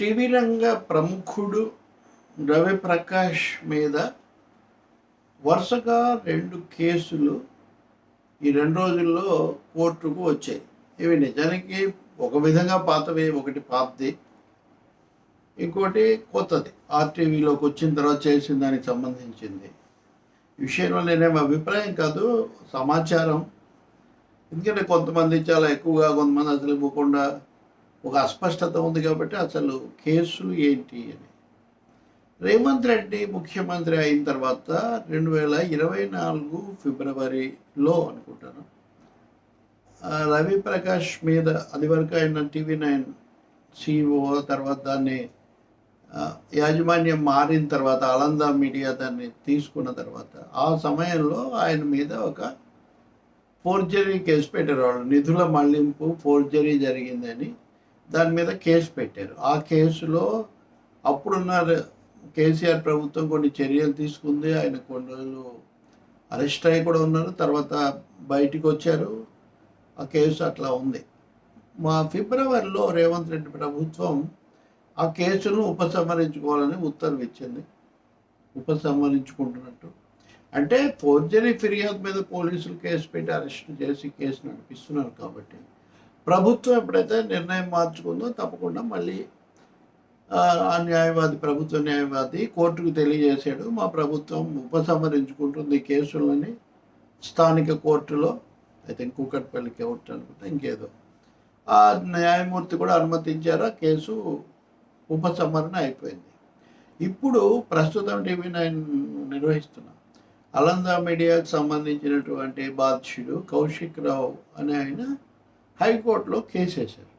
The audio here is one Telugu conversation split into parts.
టీవీ రంగ ప్రముఖుడు రవి ప్రకాష్ మీద వరుసగా రెండు కేసులు ఈ రెండు రోజుల్లో కోర్టుకు వచ్చాయి. ఇవి నిజానికి ఒక విధంగా పాతవి ఒకటి పాతది ఇంకోటి కొత్తది. ఆర్టీవీలోకి వచ్చిన తర్వాత చేసిన దానికి సంబంధించింది. విషయంలో నేనేమి అభిప్రాయం కాదు సమాచారం. ఎందుకంటే కొంతమంది చాలా ఎక్కువగా కొంతమంది అసలు ఇవ్వకుండా ఒక అస్పష్టత ఉంది కాబట్టి అసలు కేసులు ఏంటి అని. రేవంత్ రెడ్డి ముఖ్యమంత్రి అయిన తర్వాత రెండు వేల ఇరవై నాలుగు ఫిబ్రవరిలో అనుకుంటాను రవి ప్రకాష్ మీద అది వరకు ఆయన టీవీ నైన్ సిఇఓ తర్వాత దాన్ని యాజమాన్యం మారిన తర్వాత అలంద మీడియా దాన్ని తీసుకున్న తర్వాత ఆ సమయంలో ఆయన మీద ఒక ఫోర్జరీ కేసు పెట్టారు వాళ్ళు నిధుల మళ్ళింపు ఫోర్జరీ జరిగిందని దాని మీద కేసు పెట్టారు. ఆ కేసులో అప్పుడున్న కేసీఆర్ ప్రభుత్వం కొన్ని చర్యలు తీసుకుంది. ఆయన కొన్ని రోజులు అరెస్ట్ అయ్యి కూడా ఉన్నారు. తర్వాత బయటికి వచ్చారు. ఆ కేసు అట్లా ఉంది. మా ఫిబ్రవరిలో రేవంత్ రెడ్డి ప్రభుత్వం ఆ కేసును ఉపసంహరించుకోవాలని ఉత్తర్వు ఇచ్చింది. ఉపసంహరించుకుంటున్నట్టు. అంటే ఫోర్జరీ ఫిర్యాదు మీద పోలీసులు కేసు పెట్టి అరెస్ట్ చేసి కేసు నడిపిస్తున్నారు కాబట్టి. ప్రభుత్వం ఎప్పుడైతే నిర్ణయం మార్చుకుందో తప్పకుండా మళ్ళీ ఆ, న్యాయవాది ప్రభుత్వ న్యాయవాది కోర్టుకు తెలియజేశాడు. మా ప్రభుత్వం ఉపసంహరించుకుంటుంది కేసులని స్థానిక కోర్టులో. అయితే కూకట్పల్లి కోర్టు అనుకుంటే ఇంకేదో. ఆ న్యాయమూర్తి కూడా అనుమతించారా. కేసు ఉపసంహరణ అయిపోయింది. ఇప్పుడు ప్రస్తుతం టీవీ నైన్ నిర్వహిస్తున్నా అలందా మీడియాకు సంబంధించినటువంటి బాధ్యుడు కౌశిక్ రావు అనే ఆయన హైకోర్టులో కేసు వేశారు.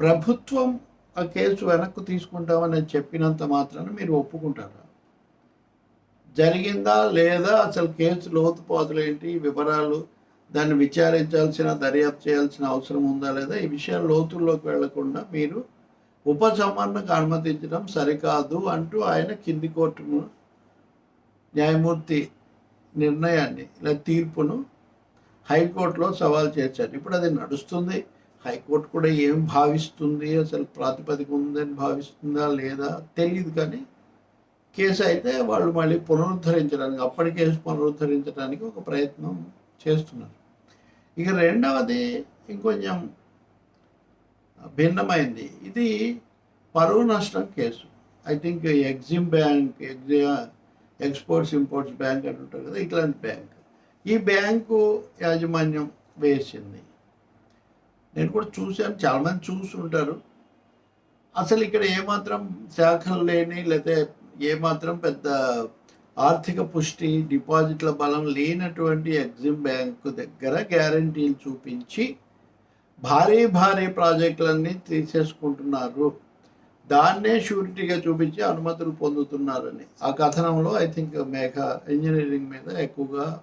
ప్రభుత్వం ఆ కేసు వెనక్కు తీసుకుంటామని చెప్పినంత మాత్రాన మీరు ఒప్పుకుంటారా? జరిగిందా లేదా? అసలు కేసు లోతుపాతులు ఏంటి? వివరాలు దాన్ని విచారించాల్సిన దర్యాప్తు చేయాల్సిన అవసరం ఉందా లేదా? ఈ విషయాలు లోతుల్లోకి వెళ్ళకుండా మీరు ఉపసంహరణకు అనుమతించడం సరికాదు అంటూ ఆయన కింది కోర్టును న్యాయమూర్తి నిర్ణయాన్ని లేదా తీర్పును హైకోర్టులో సవాల్ చేశారు ఇప్పుడు అది నడుస్తుంది. హైకోర్టు కూడా ఏం భావిస్తుంది? అసలు ప్రాతిపదిక ఉందని భావిస్తుందా లేదా? తెలియదు కానీ కేసు అయితే వాళ్ళు మళ్ళీ పునరుద్ధరించడానికి అప్పటి కేసు పునరుద్ధరించడానికి ఒక ప్రయత్నం చేస్తున్నారు. ఇక రెండవది ఇంకొంచెం భిన్నమైంది. ఇది పరువు నష్టం case. I think EXIM bank ఎగ్జి ఎక్స్పోర్ట్స్ ఇంపోర్ట్స్ బ్యాంక్ అని ఉంటుంది కదా ఇట్లాంటి బ్యాంక్ ఈ బ్యాంకు యాజమాన్యం వేసింది. నేను కూడా చూశాను చాలామంది చూస్తుంటారు. అసలు ఇక్కడ ఏమాత్రం శాఖలు లేని లేకపోతే ఏమాత్రం పెద్ద ఆర్థిక పుష్టి డిపాజిట్ల బలం లేనటువంటి ఎగ్జిమ్ బ్యాంకు దగ్గర గ్యారంటీలు చూపించి భారీ భారీ ప్రాజెక్టులన్నీ తీసేసుకుంటున్నారు. దాన్నే షూరిటీగా చూపించి అనుమతులు పొందుతున్నారని. ఆ కథనంలో ఐ థింక్ మేఘ ఇంజనీరింగ్ మీద ఎక్కువగా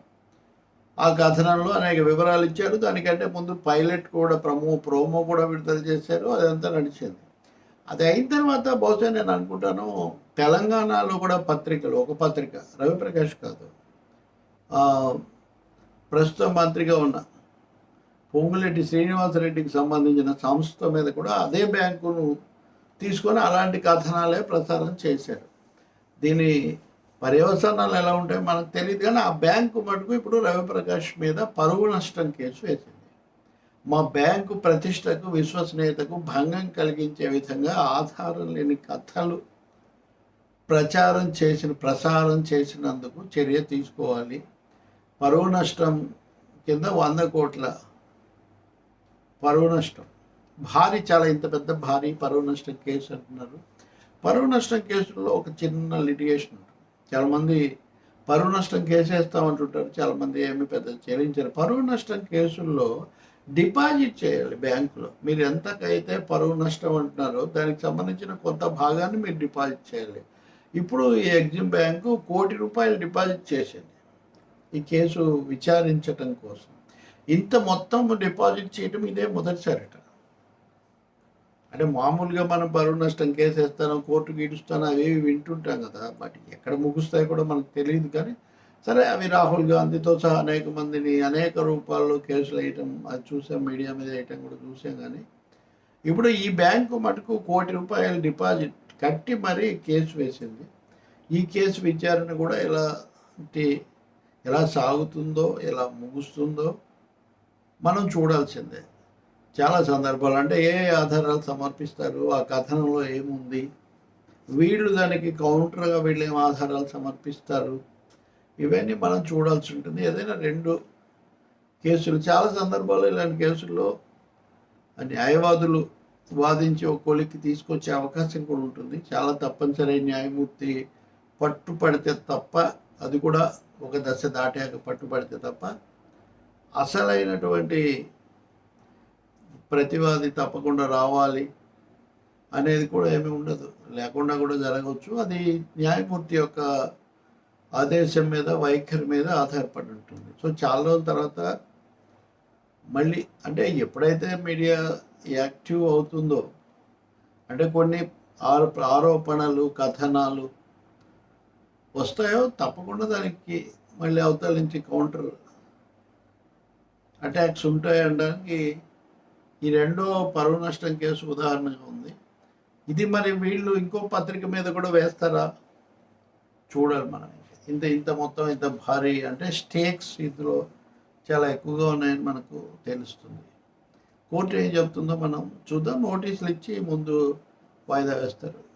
ఆ కథనంలో అనేక వివరాలు ఇచ్చారు. దానికంటే ముందు పైలట్ కూడా ప్రమో ప్రోమో కూడా విడుదల చేశారు. అదంతా నడిచింది. అది అయిన తర్వాత బహుశా నేను అనుకుంటాను తెలంగాణలో కూడా పత్రికలు ఒక పత్రిక రవిప్రకాష్ కాదు. ప్రస్తుత మంత్రిగా ఉన్న పొంగులెడ్డి శ్రీనివాసరెడ్డికి సంబంధించిన సంస్థ మీద కూడా అదే బ్యాంకును తీసుకొని అలాంటి కథనాలే ప్రసారం చేశారు. దీని పర్యవసానాలు ఎలా ఉంటాయో మనకు తెలియదు కానీ ఆ బ్యాంకు మటుకు ఇప్పుడు రవిప్రకాష్ మీద పరువు నష్టం కేసు వేసింది. మా బ్యాంకు ప్రతిష్టకు విశ్వసనీయతకు భంగం కలిగించే విధంగా ఆధారం లేని కథలు ప్రచారం చేసిన ప్రసారం చేసినందుకు చర్య తీసుకోవాలి. పరువు నష్టం కింద వంద కోట్ల పరువు నష్టం. భారీ చాలా ఇంత పెద్ద భారీ పరువు నష్టం కేసు అంటున్నారు. పరువు నష్టం కేసులో ఒక చిన్న లిటిగేషన్ ఉంటుంది. చాలామంది పరువు నష్టం కేసేస్తామంటుంటారు చాలామంది ఏమి పెద్ద చెల్లించారు పరువు నష్టం కేసుల్లో డిపాజిట్ చేయాలి బ్యాంకులో. మీరు ఎంతకైతే పరువు నష్టం అంటున్నారో దానికి సంబంధించిన కొంత భాగాన్ని మీరు డిపాజిట్ చేయాలి. ఇప్పుడు ఈ ఎగ్జిమ్ బ్యాంకు కోటి రూపాయలు డిపాజిట్ చేసింది ఈ కేసు విచారించటం కోసం. ఇంత మొత్తం డిపాజిట్ చేయటం ఇదే మొదటిసారిట. అంటే మామూలుగా మనం పరువు నష్టం కేసు వేస్తాను కోర్టు ఇడుస్తాను అవేవి వింటుంటాం కదా. బట్ ఎక్కడ ముగుస్తాయి కూడా మనకు తెలియదు కానీ సరే అవి రాహుల్ గాంధీతో సహా అనేక మందిని అనేక రూపాల్లో కేసులు వేయటం అది చూసాం మీడియా మీద వేయటం కూడా చూసాం కానీ ఇప్పుడు ఈ బ్యాంకు మటుకు కోటి రూపాయల డిపాజిట్ కట్టి మరీ కేసు వేసింది. ఈ కేసు విచారణ కూడా ఎలాంటి ఎలా సాగుతుందో ఎలా ముగుస్తుందో మనం చూడాల్సిందే. చాలా సందర్భాలు. అంటే ఏ ఆధారాలు సమర్పిస్తారు? ఆ కథనంలో ఏముంది? వీళ్ళు దానికి కౌంటర్గా వీళ్ళు ఏం ఆధారాలు సమర్పిస్తారు? ఇవన్నీ మనం చూడాల్సి ఉంటుంది. ఏదైనా రెండు కేసులు. చాలా సందర్భాల్లో ఇలాంటి కేసుల్లో న్యాయవాదులు వాదించి ఒక కొలిక్కి తీసుకొచ్చే అవకాశం కూడా ఉంటుంది. చాలా తప్పనిసరి న్యాయమూర్తి పట్టుపడితే తప్ప అది కూడా ఒక దశ దాటాక పట్టుబడితే తప్ప అసలైనటువంటి ప్రతివాది తప్పకుండా రావాలి అనేది కూడా ఏమీ ఉండదు. లేకుండా కూడా జరగవచ్చు. అది న్యాయమూర్తి యొక్క ఆదేశం మీద వైఖరి మీద ఆధారపడి ఉంటుంది. సో చాలా రోజుల తర్వాత మళ్ళీ అంటే ఎప్పుడైతే మీడియా యాక్టివ్ అవుతుందో అంటే కొన్ని ఆరో ఆరోపణలు కథనాలు వస్తాయో తప్పకుండా దానికి మళ్ళీ అవతల నుంచి కౌంటర్ అటాక్స్ ఉంటాయి అనడానికి ఈ రెండో పరువు నష్టం కేసు ఉదాహరణగా ఉంది. ఇది మరి వీళ్ళు ఇంకో పత్రిక మీద కూడా వేస్తారా? చూడాలి మనం. ఇంత ఇంత మొత్తం ఇంత భారీ అంటే స్టేక్స్ ఇందులో చాలా ఎక్కువగా ఉన్నాయని మనకు తెలుస్తుంది. కోర్టు ఏం చెప్తుందో మనం చూద్దాం. నోటీసులు ఇచ్చి ముందు వాయిదా వేస్తారు.